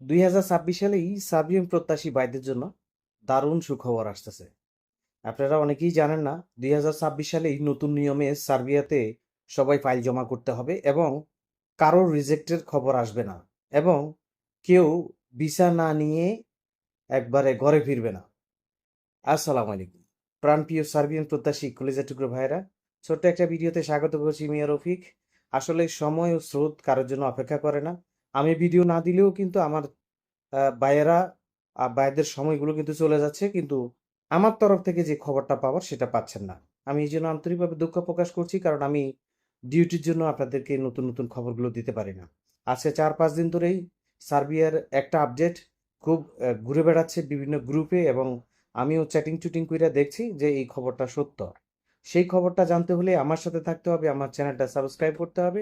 দুই হাজার ছাব্বিশ সালেই সার্বিয়ান প্রত্যাশী ভাইদের জন্য দারুণ সুখবর আসতেছে। আপনারা অনেকেই জানেন না, দুই হাজার ছাব্বিশ সালেই নতুন নিয়মে সার্বিয়াতে সবাই ফাইল জমা করতে হবে এবং কারোর রিজেক্টের খবর আসবে না এবং কেউ ভিসা না নিয়ে একবারে ঘরে ফিরবে না। আসসালামু আলাইকুম। প্রাণপ্রিয় সার্বিয়ান প্রত্যাশী কলেজা টুকরো ভাইরা ছোট্ট একটা ভিডিওতে স্বাগত করছি মিয়া রফিক। আসলে সময় ও স্রোত কারোর জন্য অপেক্ষা করে না। আমি ভিডিও না দিলেও কিন্তু আমার ভাইয়েরা আহ, ভাইদের সময়গুলো কিন্তু চলে যাচ্ছে। কিন্তু আমার তরফ থেকে যে খবরটা পাওয়ার সেটা পাচ্ছেন না। আমি এই জন্য আন্তরিকভাবে দুঃখ প্রকাশ করছি কারণ আমি ডিউটির জন্য আপনাদেরকে নতুন নতুন খবরগুলো দিতে পারি না। আজকে চার পাঁচ দিন ধরেই সার্বিয়ার একটা আপডেট খুব ঘুরে বেড়াচ্ছে বিভিন্ন গ্রুপে এবং আমিও চ্যাটিং চুটিং কইরা দেখছি যে এই খবরটা সত্য। সেই খবরটা জানতে হলে আমার সাথে থাকতে হবে আমার চ্যানেলটা সাবস্ক্রাইব করতে হবে।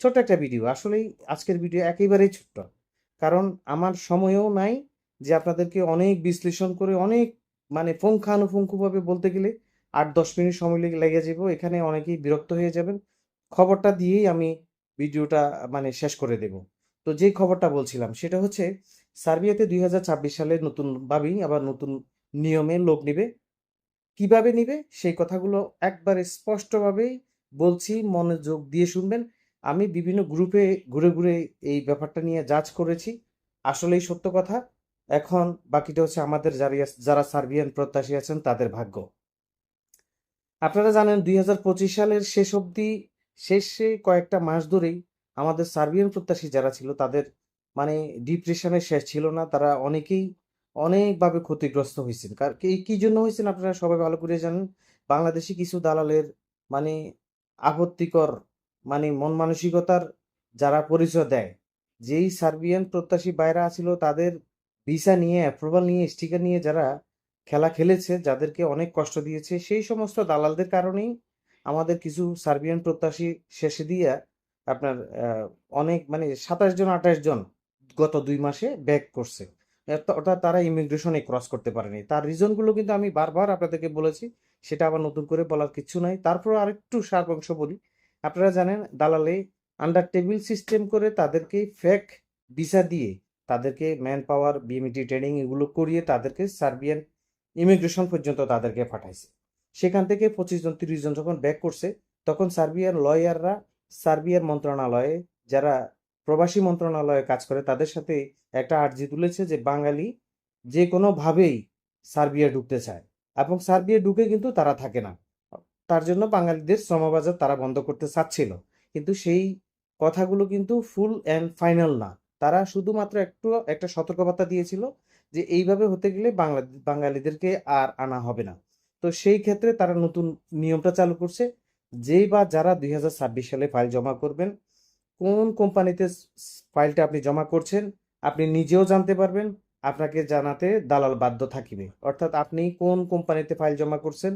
ছোট্ট একটা ভিডিও। আসলেই আজকের ভিডিও একেবারেই ছোট্ট। কারণ আমার সময়ও নাই যে আপনাদেরকে অনেক বিশ্লেষণ করে, অনেক মানে পুঙ্খানুপুঙ্খভাবে বলতে গেলে আট, দশ মিনিট সময় লেগে যাব। এখানে অনেকেই বিরক্ত হয়ে যাবেন। খবরটা দিয়েই আমি ভিডিওটা মানে শেষ করে দেব। তো যেই খবরটা বলছিলাম, সেটা হচ্ছে সার্বিয়াতে দুই হাজার ছাব্বিশ সালে নতুনভাবেই আবার নতুন নিয়মে লোক নিবে। কীভাবে নিবে? সেই কথাগুলো একবারে স্পষ্টভাবেই বলছি, মনোযোগ দিয়ে শুনবেন। আমি বিভিন্ন গ্রুপে ঘুরে ঘুরে এই ব্যাপারটা নিয়ে যাচ করেছি। আসলেই সত্য কথা, এখন বাকিটা হচ্ছে আমাদের যারা সার্বিয়ান প্রত্যাশী আছেন তাদের ভাগ্য। আপনারা জানেন দুই হাজার পঁচিশ সালের শেষ অবধি, শেষে কয়েকটা মাস ধরেই আমাদের সার্বিয়ান প্রত্যাশী যারা ছিল তাদের মানে ডিপ্রেশনের শেষ ছিল না, তারা অনেকেই অনেকভাবে ক্ষতিগ্রস্ত হয়েছেন। কার কি জন্য হয়েছেন আপনারা সবাই ভালো করে জানেন? বাংলাদেশি কিছু দালালের মানে আপত্তিকর মানে মন মানসিকতার যারা পরিচয় দেয়, যেই সার্বিয়ান প্রত্যাশী বাইরা ছিল তাদের ভিসা নিয়ে অ্যাপ্রুভাল নিয়ে স্টিকার নিয়ে যারা খেলা খেলেছে, যাদেরকে অনেক কষ্ট দিয়েছে, সেই সমস্ত দালালদের কারণেই আমাদের কিছু সার্বিয়ান প্রত্যাশী শেষে দিয়ে আপনার অনেক মানে সাতাশ জন, আঠাশ জন গত দুই মাসে ব্যাক করছে। অর্থাৎ তারা ইমিগ্রেশনে ক্রস করতে পারেনি। তার রিজনগুলো কিন্তু আমি বারবার আপনাদেরকে বলেছি, সেটা আবার নতুন করে বলার কিছু নাই। তারপর আরেকটু সার অংশ বলি আপনারা জানেন দালালে আন্ডার টেবিল সিস্টেম করে তাদেরকে ফেক ভিসা দিয়ে তাদেরকে ম্যান পাওয়ার বিএমইটি ট্রেনিং এগুলো করিয়ে তাদেরকে সার্বিয়ান ইমিগ্রেশন পর্যন্ত তাদেরকে পাঠাইছে। সেখান থেকে পঁচিশ জন, তিরিশ জন যখন ব্যাক করছে, তখন সার্বিয়ান লয়াররা সার্বিয়ার মন্ত্রণালয়ে যারা প্রবাসী মন্ত্রণালয়ে কাজ করে তাদের সাথে একটা আর্জি তুলেছে যে বাঙালি যে কোনোভাবেই সার্বিয়া ঢুকতে চায় এবং সার্বিয়া ঢুকে কিন্তু তারা থাকে না। তার জন্য বাঙালিদের শ্রমবাজার তারা বন্ধ করতে চাচ্ছিল। কিন্তু সেই কথাগুলো কিন্তু ফুল অ্যান্ড ফাইনাল না। তারা শুধুমাত্র একটু, একটা সতর্কবার্তা দিয়েছিল যে এইভাবে হতে গেলে বাংলা, বাঙালিদেরকে আর আনা হবে না। তো সেই ক্ষেত্রে তারা নতুন নিয়মটা চালু করছে। যেই বা যারা দুই হাজার ছাব্বিশ সালে ফাইল জমা করবেন, কোন কোম্পানিতে ফাইলটা আপনি জমা করছেন, আপনি নিজেও জানতে পারবেন, আপনাকে জানাতে দালাল বাধ্য থাকিবে। অর্থাৎ আপনি কোন কোম্পানিতে ফাইল জমা করছেন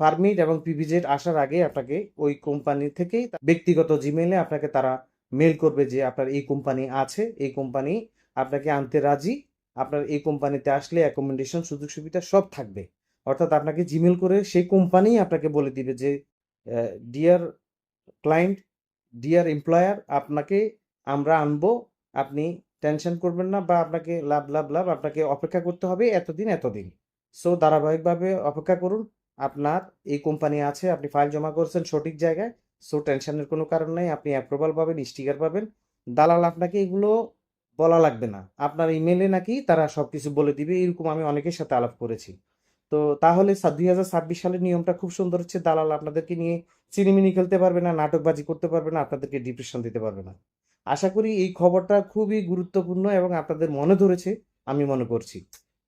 ফার্মিট এবং পিভিজেড আসার আগে আপনাকে ওই কোম্পানি থেকেই ব্যক্তিগত জিমেলে আপনাকে তারা মেল করবে যে আপনার এই কোম্পানি আছে, এই কোম্পানি আপনাকে আনতে রাজি, আপনার এই কোম্পানিতে আসলে অ্যাকোমোডেশন সুযোগ সুবিধা সব থাকবে। অর্থাৎ আপনাকে জিমেল করে সেই কোম্পানি আপনাকে বলে দিবে যে ডিয়ার ক্লায়েন্ট ডিয়ার এমপ্লয়ার আপনাকে আমরা আনব, আপনি টেনশন করবেন না বা আপনাকে লাভ লাভ লাভ আপনাকে অপেক্ষা করতে হবে এতদিন এতদিন। সো ধারাবাহিকভাবে অপেক্ষা করুন। আপনার এই কোম্পানি আছে, আপনি ফাইল জমা করছেন সঠিক জায়গায় সো টেনশনের কোনো কারণ নেই, আপনি অ্যাপ্রুভাল পাবেন স্টিকার পাবেন। দালাল আপনাকে এগুলো বলা লাগবে না। আপনার ইমেলে নাকি তারা সব কিছু বলে দিবে, এরকম আমি অনেকের সাথে আলাপ করেছি। তো তাহলে দুই হাজার ছাব্বিশ সালের নিয়মটা খুব সুন্দর হচ্ছে, দালাল আপনাদেরকে নিয়ে চিনিমিনি খেলতে পারবে না, নাটকবাজি করতে পারবে না, আপনাদেরকে ডিপ্রেশন দিতে পারবে না। আশা করি এই খবরটা খুবই গুরুত্বপূর্ণ এবং আপনাদের মনে ধরেছে, আমি মনে করছি।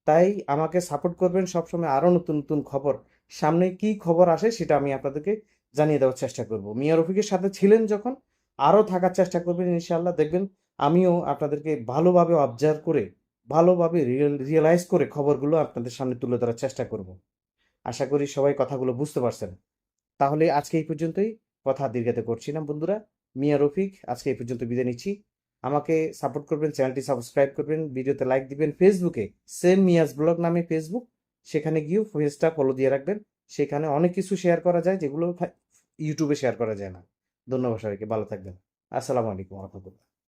তাই আমাকে সাপোর্ট করবেন সবসময় আরও নতুন নতুন খবর সামনে কি খবর আসে সেটা আমি আপনাদেরকে জানিয়ে দেওয়ার চেষ্টা করব। মিয়া রফিকের সাথে ছিলেন যখন, আরও থাকার চেষ্টা করবেন ইনশাআল্লাহ। দেখবেন আমিও আপনাদেরকে ভালোভাবে অবজার্ভ করে, ভালোভাবে রিয়েলাইজ করে খবরগুলো আপনাদের সামনে তুলে ধরার চেষ্টা করব। আশা করি সবাই কথাগুলো বুঝতে পারছেন। তাহলে আজকে এই পর্যন্তই। কথা দীর্ঘাতে করছি না বন্ধুরা। মিয়া রফিক, আজকে এই পর্যন্ত বিদায় নিচ্ছি। আমাকে সাপোর্ট করবেন চ্যানেলটি সাবস্ক্রাইব করবেন, ভিডিওতে লাইক দিবেন। ফেসবুকে সেম মিয়াজ ব্লগ নামে ফেসবুক সেখানে গিয়েও ফেসটা ফলো দিয়ে রাখবেন। সেখানে অনেক কিছু শেয়ার করা যায় যেগুলো ইউটিউবে শেয়ার করা যায় না। ধন্যবাদ সবাইকে, ভালো থাকবেন। আসসালামু আলাইকুম রহমতুল্লাহ